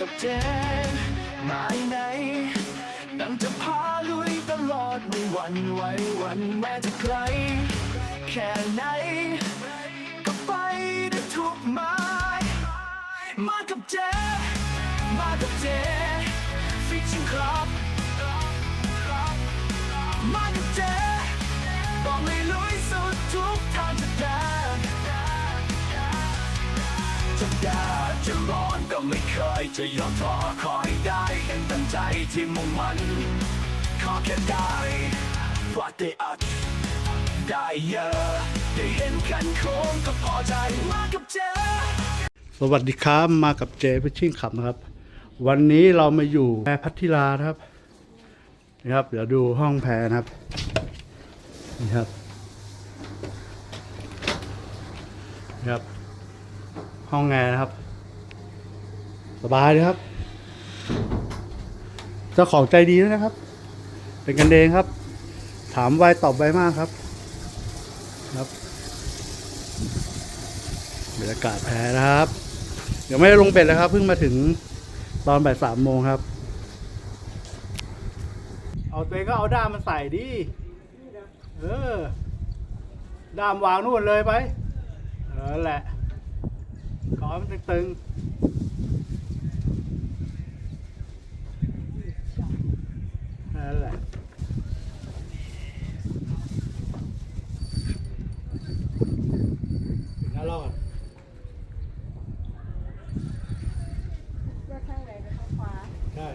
กับเจนมาไหนตั้งจะพาลุยตลอดไม่หวันไหววันแม้จะไกล แค่ไหน ก็ไปได้ทุกหมายมากับเจมากับเจฟิชชิ่งคลับมากับเจบอกเลยลุยสุดทุกทางจะเดินจะแดด จะร้อนก็ไม่เคยจะยอมท้อคอยได้ยังตั้งใจที่มุ่งมันขอแค่ได้ว่าได้อัดได้เยอะได้เห็นกันคงก็พอใจมากับเจสวัสดีครับมากับเจพิชิ่งขับนะครับ วันนี้เรามาอยู่แพรพัทธิลานะครับนะครับ เดี๋ยวดูห้องแพรนะครับนี่ครับนี่ครับ ห้องแอร์นะครับ สบายเลยครับ เจ้าของใจดีด้วยนะครับ เป็นกันเองครับ ถามไวตอบไวมากครับ ครับบรรยากาศแพนะครับ เดี๋ยวไม่ได้ลงเป็ดเลยครับ เพิ่งมาถึงตอนบ่ายสามโมงครับ เอาตัวเองก็เอาด้ามมาใส่ดิ เออ ด้ามวางนู่นเลยไป เออแหละขอมันตึงๆนั่นแหละ ถึงน่ารอด เลือกข้างไหนไปข้างขวา ใช่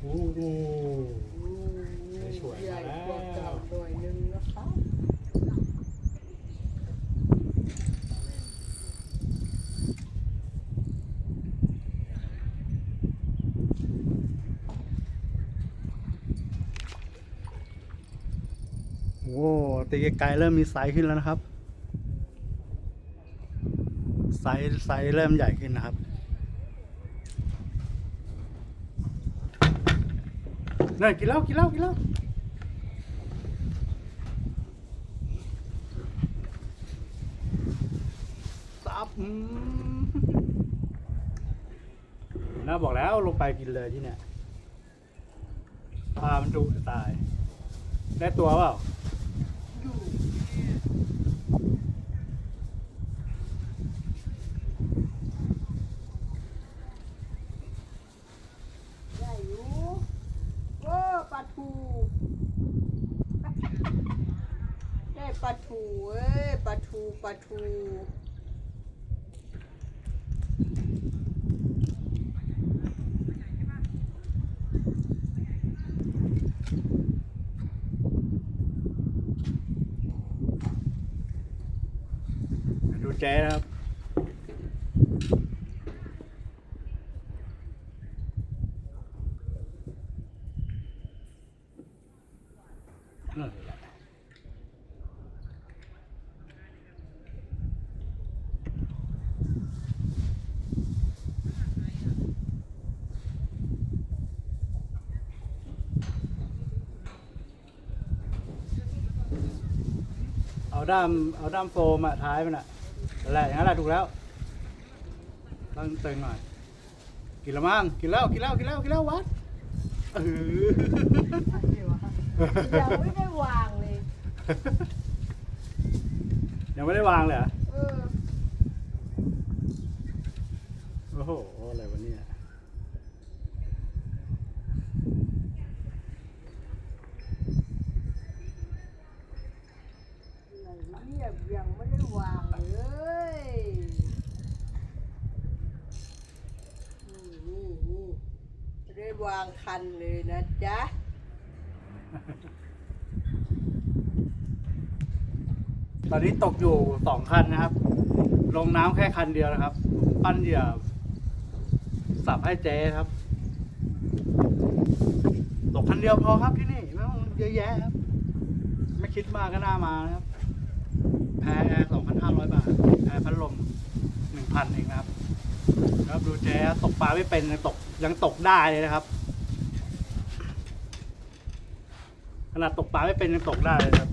โอ้โห สวย ใหญ่ มาแล้ว กว่าเก่าหน่อยนึงนะคะ โอ้ตีไกลเริ่มมีไซส์ขึ้นแล้วนะครับ ไซส์ไซส์เริ่มใหญ่ขึ้นนะครับนั่นกินเหล้ากินเหล้ากินเหล้าซับอืมน่าบอกแล้วลงไปกินเลยที่เนี่ยปลามันดุจะตาย ได้ตัวเปล่า ใหญ่อยู่โอ้ปลาทูได้ป ลาทูเอ้ยปลาทูปลาทูดูเจ๊นะครับ นั่นแหละเอา ด้ามเอาด้ามโฟมอะท้ายมันอะนั่นแหละอย่างนั้นแหละถูกแล้วตั้งเตึงหน่อย กินและมั้งกินแล้วกินแล้วกินแล้วกินแล้ววัดเออยังไม่ได้วางเลย ยังไม่ได้วางเลยเหรอเออ โอ้โหอะไรวะเนี่ย ไหนเนี่ยยังไม่ได้วางเลยนี่นี่นี่ไม่ได้ วางคันเลยนะจ๊ะ ตอนนี้ตกอยู่สองคันนะครับ ลงน้ำแค่คันเดียวนะครับ ปั้นเหยื่อสับให้เจ๊ครับ ตกคันเดียวพอครับที่นี่ไม่ต้องเยอะแยะครับ ไม่คิดมากก็น่ามานะครับ แพรแอร์สองพันห้าร้อยบาท แพรพัดลมหนึ่งพันเองนะครับ ครับดูเจ๊ตกปลาไม่เป็นยังตกยังตกได้เลยนะครับ ขนาดตกปลาไม่เป็นยังตกได้เลยครับ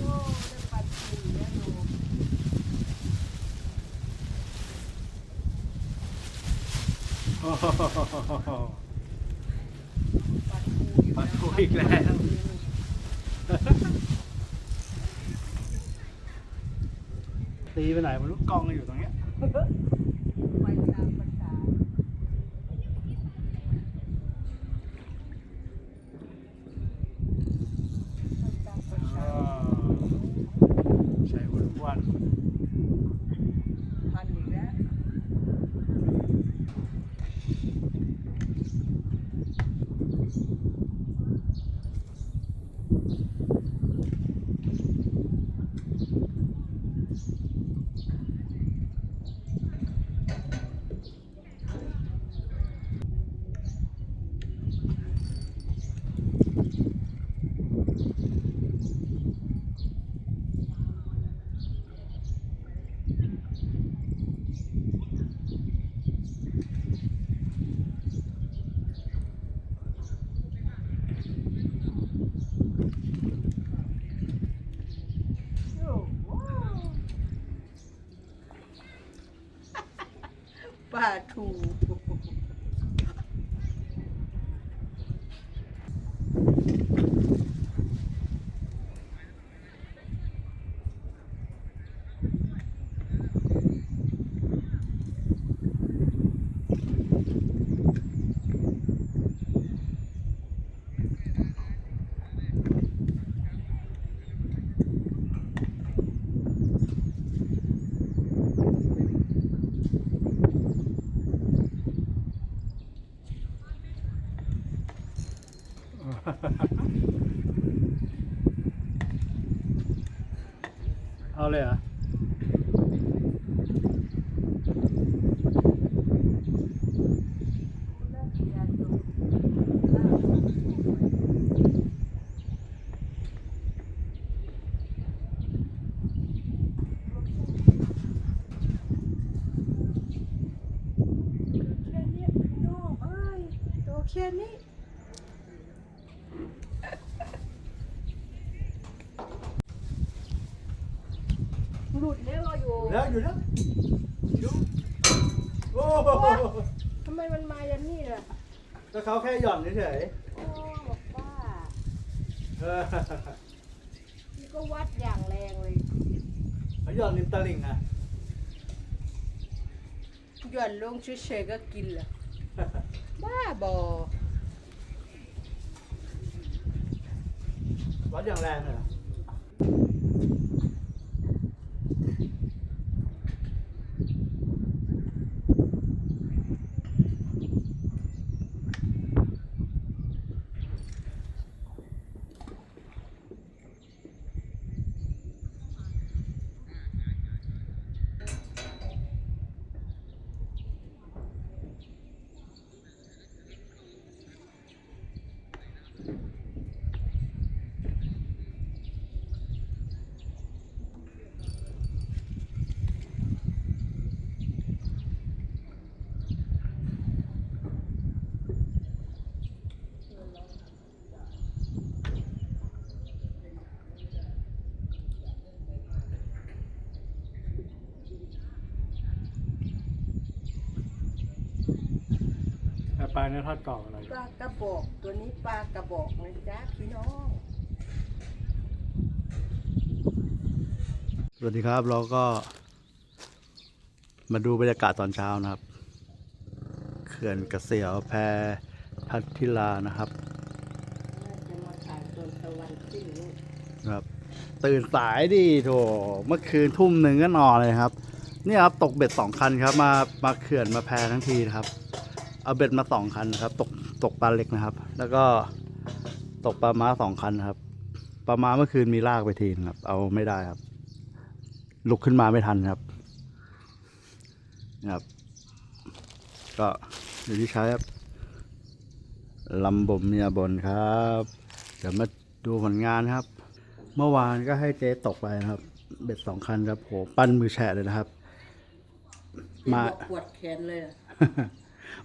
โอ้ได้ปัดสีแล้วดู โอ้โห ปัดคูปัดคูอีกแล้วตีไปไหนมันลูกกองอยู่ตรงเนี้ย ไปตามภาษาไปตามภาษา ใช้วันวัน พันอีกแล้ว โอ้โห ปลาทู เอาเลยเหรอแค่นี้พี่น้องเอ้ยตัวแค่นี้หลุดแล้วเราอยู่ แล้วอยู่แล้วดูโอ้โห ทำไมมันมาอย่างนี้ล่ะ ก็เขาแค่หย่อนเฉยโอ้บอกว่าๆเออนี่ก็วัดอย่างแรงเลย เขาหย่อนริมตลิ่งอะ หย่อนลงเฉยๆก็กินเหรอบ้าบอวัดอย่างแรงเลยเหรอ ปลาเนี่ยทอดกรอบอะไรปลากระบอกตัวนี้ปลากระบอกนะจ๊ะพี่น้อง สวัสดีครับเราก็ มาดูบรรยากาศตอนเช้านะครับ เขื่อนกระเสียวแพพัทิลานะครับน่าจะมาถ่ายตอนครับ ตื่นสายดิโถเมื่อคืนทุ่มหนึ่งก็นอนเลยครับ เนี่ยครับตกเบ็ดสองคันครับ มามาเขื่อนมาแพทั้งทีนะครับ เอาเบ็ดมาสองคันนะครับ ตกตกปลาเล็กนะครับ แล้วก็ตกปลาม้าสองคันครับปลาม้าเมื่อคืนมีลากไปทีนครับ เอาไม่ได้ครับ ลุกขึ้นมาไม่ทันครับนะครับ ก็เดี๋ยวที่ใช้ครับลำบ่มเมียบนครับเดี๋ยวมาดูผลงานครับ เมื่อวานก็ให้เจ๊ตกไปนะครับ เบ็ดสองคันครับโหปั้นมือแฉะเลยนะครับ มาปวดแขนเลย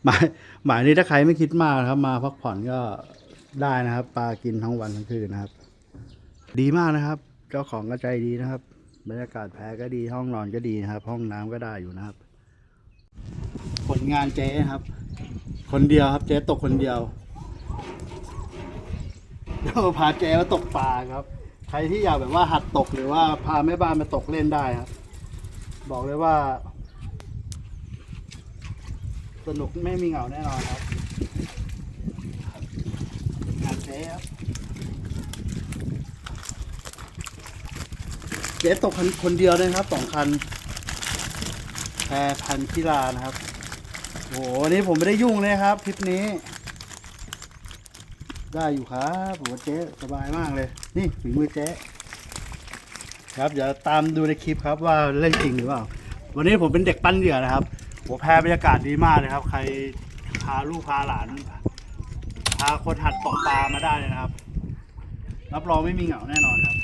หมายหมายนี้ถ้าใครไม่คิดมากนะครับ มาพักผ่อนก็ได้นะครับ ปลากินทั้งวันทั้งคืนนะครับ ดีมากนะครับ เจ้าของก็ใจดีนะครับบรรยากาศแพรก็ดีห้องนอนก็ดีนะครับ ห้องน้ำก็ได้อยู่นะครับ ผลงานเจ๊ครับ คนเดียวครับ เจ๊ตกคนเดียวเดี๋ยวพาเจ๊มาตกปลาครับ ใครที่อยากแบบว่าหัดตกหรือว่าพาแม่บ้านมาตกเล่นได้ครับ บอกเลยว่า สนุกไม่มีเหงาแน่นอนครับงานเจ๊ครับเจ๊ตกคนคนเดียวเลยครับสองคันแพรพันธิลานะครับโหวันนี้ผมไม่ได้ยุ่งเลยครับทริปนี้ ได้อยู่ครับผมว่าเจ๊สบายมากเลย นี่ฝีมือเจ๊ครับเดี๋ยวตามดูในคลิปครับว่าเล่นจริงหรือเปล่า วันนี้ผมเป็นเด็กปั้นเหยื่อนะครับ หัวแพรบรรยากาศดีมากเลยครับ ใครพาลูกพาหลาน พาคนหัดตกปลามาได้เลยนะครับ รับรองไม่มีเหงาแน่นอนครับ